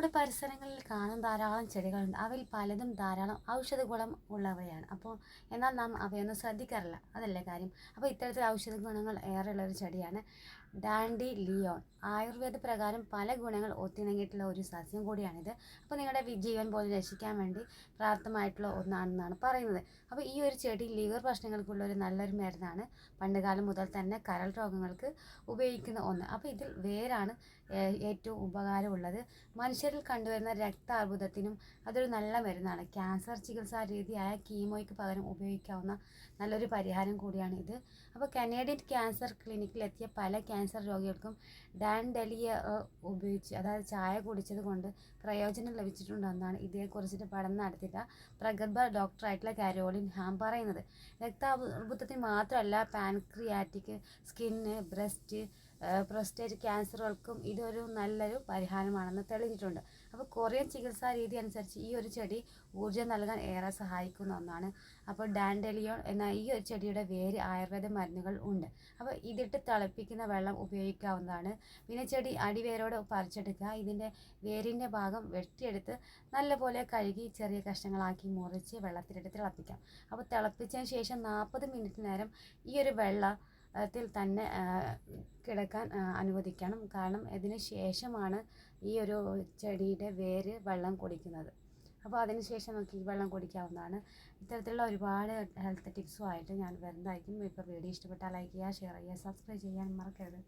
നമ്മുടെ പരിസരങ്ങളിൽ കാണും ധാരാളം ചെടികളുണ്ട്. അവയിൽ പലതും ധാരാളം ഔഷധ ഗുണം ഉള്ളവയാണ്. അപ്പോൾ എന്നാൽ നാം അവയൊന്നും ശ്രദ്ധിക്കാറില്ല. അതല്ലേ കാര്യം? അപ്പോൾ ഇത്തരത്തിൽ ഔഷധ ഗുണങ്ങൾ ഏറെയുള്ള ഒരു ചെടിയാണ്. Dandy Leon. ആയുർവേദ പ്രകാരം പല ഗുണങ്ങൾ ഒത്തിണങ്ങിയിട്ടുള്ള ഒരു സസ്യം കൂടിയാണിത്. അപ്പോൾ നിങ്ങളുടെ വിജീവൻ പോലും രക്ഷിക്കാൻ വേണ്ടി പ്രാപ്തമായിട്ടുള്ള ഒന്നാണെന്നാണ് പറയുന്നത്. അപ്പോൾ ഈ ഒരു ചെടി ലിവർ പ്രശ്നങ്ങൾക്കുള്ള ഒരു നല്ലൊരു മരുന്നാണ് പണ്ടുകാലം മുതൽ തന്നെ കരൾ രോഗങ്ങൾക്ക് ഉപയോഗിക്കുന്ന ഒന്ന്. അപ്പോൾ ഇതിൽ വേരാണ് ഏറ്റവും ഉപകാരമുള്ളത്. മനുഷ്യരിൽ കണ്ടുവരുന്ന രക്താർബുദത്തിനും അതൊരു നല്ല മരുന്നാണ്. ക്യാൻസർ ചികിത്സാ രീതിയായ കീമോയ്ക്ക് പകരം ഉപയോഗിക്കാവുന്ന നല്ലൊരു പരിഹാരം കൂടിയാണ് ഇത് അപ്പോൾ കനേഡിയൻ ക്യാൻസർ ക്ലിനിക്കിലെത്തിയ പല ക്യാൻസർ രോഗികൾക്കും ഡാൻഡലിയ ഉപയോഗിച്ച് അതായത് ചായ കുടിച്ചത് കൊണ്ട് പ്രയോജനം ലഭിച്ചിട്ടുണ്ടെന്നാണ് ഇതേക്കുറിച്ചിട്ട് പഠനം നടത്തിയ പ്രഗത്ഭ ഡോക്ടറായിട്ടുള്ള കാരോളിൻ ഹാം പറയുന്നത്. രക്താർബുദത്തിന് മാത്രമല്ല പാൻക്രിയാറ്റിക് സ്കിന്ന് ബ്രസ്റ്റ് പ്രൊസ്റ്റേറ്റ് ക്യാൻസറുകൾക്കും ഇതൊരു നല്ലൊരു പരിഹാരമാണെന്ന് തെളിഞ്ഞിട്ടുണ്ട്. അപ്പോൾ കൊറിയൻ ചികിത്സാ രീതി അനുസരിച്ച് ഈ ഒരു ചെടി ഊർജം നൽകാൻ ഏറെ സഹായിക്കുന്ന ഒന്നാണ്. അപ്പോൾ ഡാൻഡലിയോൺ എന്ന ഈ ഒരു ചെടിയുടെ വേര് ആയുർവേദ മരുന്നുകൾ ഉണ്ട്. അപ്പോൾ ഇതിട്ട് തിളപ്പിക്കുന്ന വെള്ളം ഉപയോഗിക്കാവുന്നതാണ്. പിന്നെ ചെടി അടിവേരോട് പറിച്ചെടുക്കുക ഇതിന്റെ വേരിന്റെ ഭാഗം വെട്ടിയെടുത്ത് നല്ലപോലെ കഴുകി ചെറിയ കഷ്ണങ്ങളാക്കി മുറിച്ച് വെള്ളത്തിലിട്ട് തിളപ്പിക്കാം. അപ്പോൾ തിളപ്പിച്ചതിന് ശേഷം നാൽപ്പത് മിനിറ്റ് നേരം ഈ ഒരു വെള്ളം ത്തിൽ തന്നെ കിടക്കാൻ അനുവദിക്കണം. കാരണം ഇതിന് ശേഷമാണ് ഈ ഒരു ചെടിയുടെ വേര് വെള്ളം കുടിക്കുന്നത്. അപ്പോൾ അതിന് ശേഷം നമുക്ക് ഈ വെള്ളം കുടിക്കാവുന്നതാണ്. ഇത്തരത്തിലുള്ള ഒരുപാട് ഹെൽത്ത് ടിപ്സുമായിട്ട് ഞാൻ വരുന്നതായിരിക്കും. ഇപ്പോൾ വീഡിയോ ഇഷ്ടപ്പെട്ടാൽ ലൈക്ക് ചെയ്യുക ഷെയർ ചെയ്യുക സബ്സ്ക്രൈബ് ചെയ്യാൻ മറക്കരുത്.